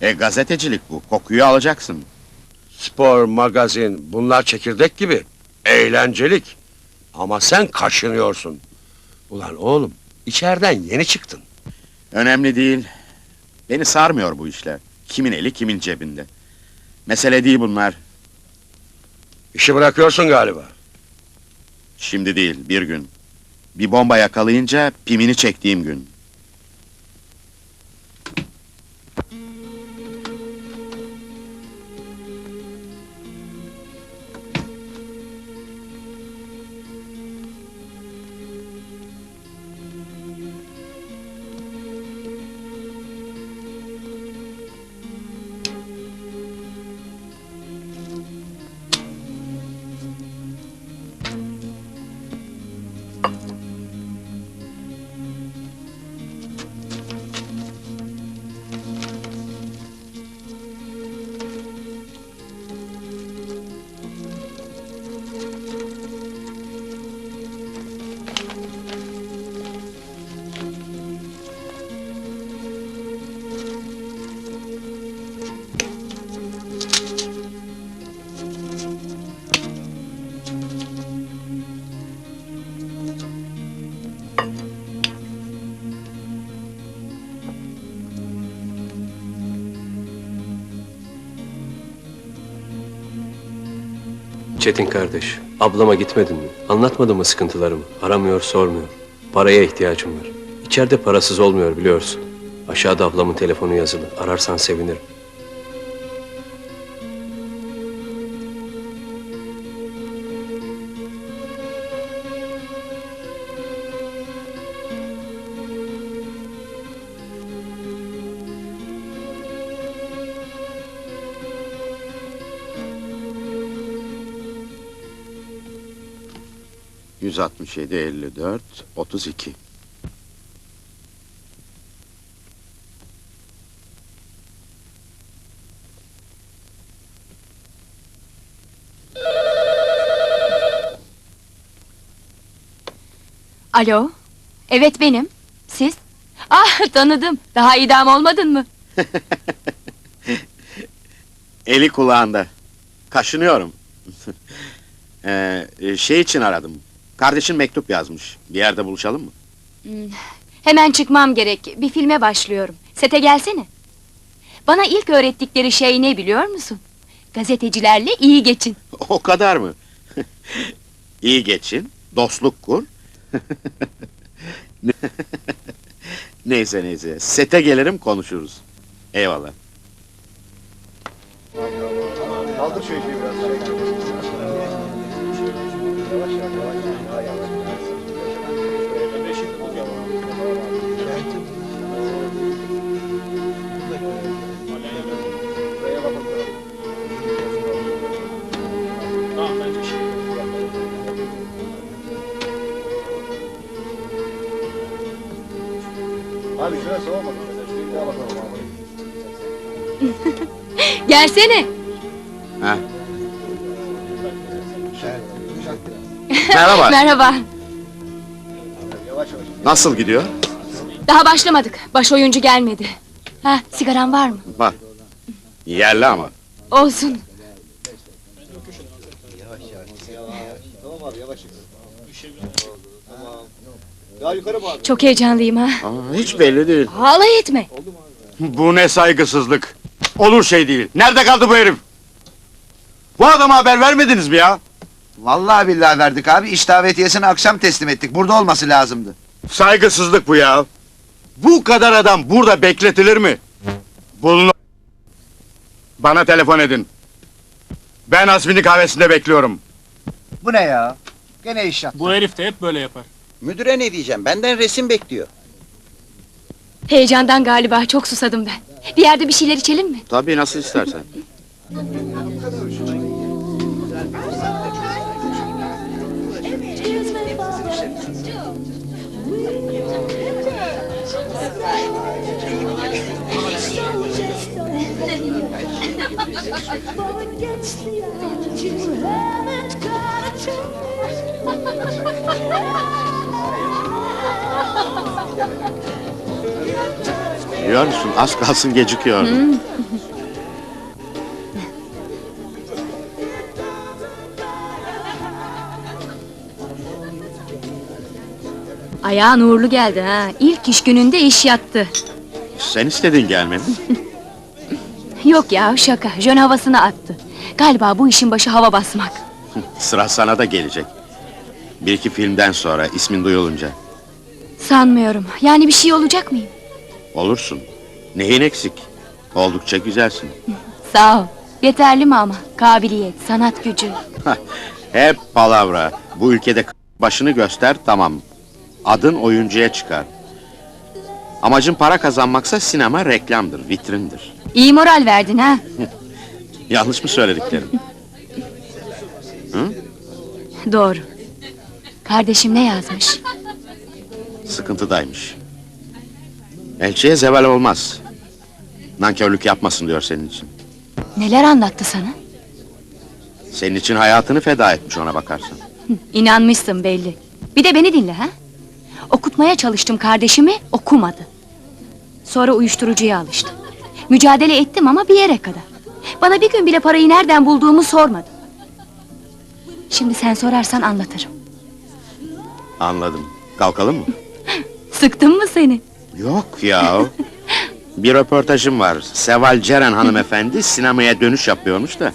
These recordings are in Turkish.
E gazetecilik bu. Kokuyu alacaksın. Spor, magazin bunlar çekirdek gibi. Eğlencelik. Ama sen kaşınıyorsun. Ulan oğlum içeriden yeni çıktın. Önemli değil. Beni sarmıyor bu işler. Kimin eli kimin cebinde. Mesele değil bunlar. İşi bırakıyorsun galiba. Şimdi değil, bir gün. Bir bomba yakalayınca pimini çektiğim gün. Çetin kardeş, ablama gitmedin mi? Anlatmadın mı sıkıntılarımı? Aramıyor, sormuyor. Paraya ihtiyacım var. İçeride parasız olmuyor biliyorsun. Aşağıda ablamın telefonu yazılı. Ararsan sevinirim. Yüz altmış yedi, elli dört, otuz iki. Alo. Evet benim. Siz? Ah tanıdım. Daha idam olmadın mı? Eli kulağında. Kaşınıyorum. Ee, şey için aradım. Kardeşin mektup yazmış. Bir yerde buluşalım mı? Hemen çıkmam gerek. Bir filme başlıyorum. Sete gelsene. Bana ilk öğrettikleri şey ne biliyor musun? Gazetecilerle iyi geçin. O kadar mı? İyi geçin, dostluk kur. neyse neyse, sete gelirim konuşuruz. Eyvallah. Abi şuraya soğuma. Şuraya Gelsene. Ha. Merhaba, Merhaba. Nasıl gidiyor? Daha başlamadık. Baş oyuncu gelmedi. Ha, sigaran var mı? Var. Yerli ama. Olsun. Tamam abi yavaş. Tamam. Daha yukarı? Çok heyecanlıyım ha. Aa, hiç belli değil. Alay etme. Bu ne saygısızlık. Olur şey değil. Nerede kaldı bu herif? Bu adama haber vermediniz mi ya? Vallahi billahi verdik abi. İş davetiyesini akşam teslim ettik. Burada olması lazımdı. Saygısızlık bu ya. Bu kadar adam burada bekletilir mi? Bulun. Bana telefon edin. Ben Azmi'nin kahvesinde bekliyorum. Bu ne ya? Gene iş yaptı. Bu herif de hep böyle yapar. Müdüre ne diyeceğim? Benden resim bekliyor. Heyecandan galiba çok susadım ben. Bir yerde bir şeyler içelim mi? Tabii nasıl istersen. Biliyor musun az kalsın gecikiyordum. Ayağın uğurlu geldi ha. İlk iş gününde iş yattı. Sen istedin gelmedin. Yok ya şaka. Jön havasını attı. Galiba bu işin başı hava basmak. Sıra sana da gelecek. Bir iki filmden sonra ismin duyulunca. Sanmıyorum. Yani bir şey olacak mıyım? Olursun. Neyin eksik? Oldukça güzelsin. Sağ ol. Yeterli mi ama? Kabiliyet, sanat gücü. Hep palavra. Bu ülkede başını göster tamam. Adın oyuncuya çıkar. Amacın para kazanmaksa sinema reklamdır, vitrindir. İyi moral verdin ha. Yanlış mı söylediklerim? Doğru. Kardeşim ne yazmış? Sıkıntıdaymış. Elçiye zeval olmaz. Nankörlük yapmasın diyor senin için. Neler anlattı sana? Senin için hayatını feda etmiş ona bakarsan. İnanmışsın belli. Bir de beni dinle ha. Okutmaya çalıştım kardeşimi, okumadı. Sonra uyuşturucuya alıştı. Mücadele ettim ama bir yere kadar. Bana bir gün bile parayı nereden bulduğumu sormadı. Şimdi sen sorarsan anlatırım. Anladım. Kalkalım mı? Sıktım mı seni? Yok ya. Bir röportajım var. Seval Ceren hanımefendi sinemaya dönüş yapıyormuş da.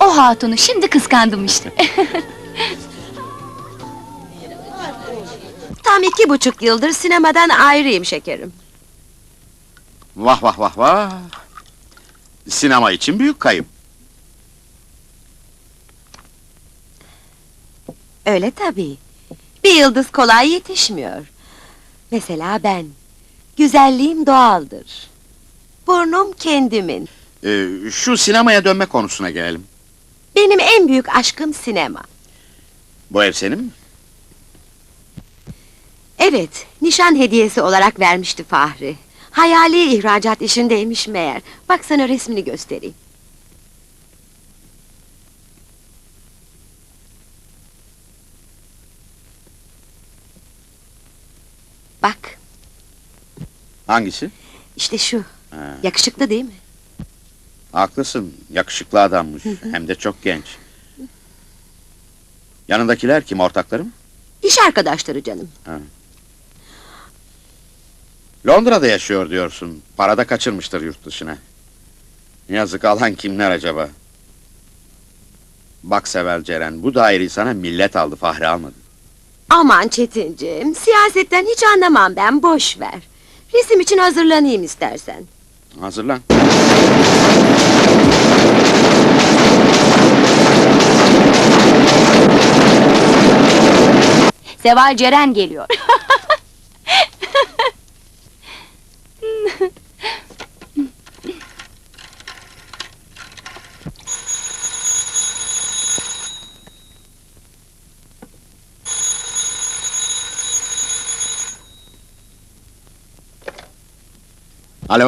O hatunu şimdi kıskandım işte. Tam iki buçuk yıldır sinemadan ayrıyım şekerim. Vah vah vah vah. Sinema için büyük kayıp. Öyle tabii. Bir yıldız kolay yetişmiyor. Mesela ben. Güzelliğim doğaldır. Burnum kendimin. Ee, şu sinemaya dönme konusuna gelelim. Benim en büyük aşkım sinema. Bu ev senin mi? Evet, nişan hediyesi olarak vermişti Fahri. Hayali ihracat işindeymiş meğer. Bak sana resmini göstereyim. Bak, Hangisi? işte şu. Ha, Yakışıklı değil mi? haklısın. Yakışıklı adammış. Hem de çok genç. Yanındakiler kim? Ortaklarım? İş arkadaşları canım. Londra'da yaşıyor diyorsun. Para da kaçırmıştır yurt dışına. Yazık alan kimler acaba? Bak Sevel Ceren, bu daireyi sana millet aldı, Fahri almadı. Aman Çetinciğim, siyasetten hiç anlamam ben, boş ver. Resim için hazırlanayım istersen. Hazırlan. Seval Ceren geliyor.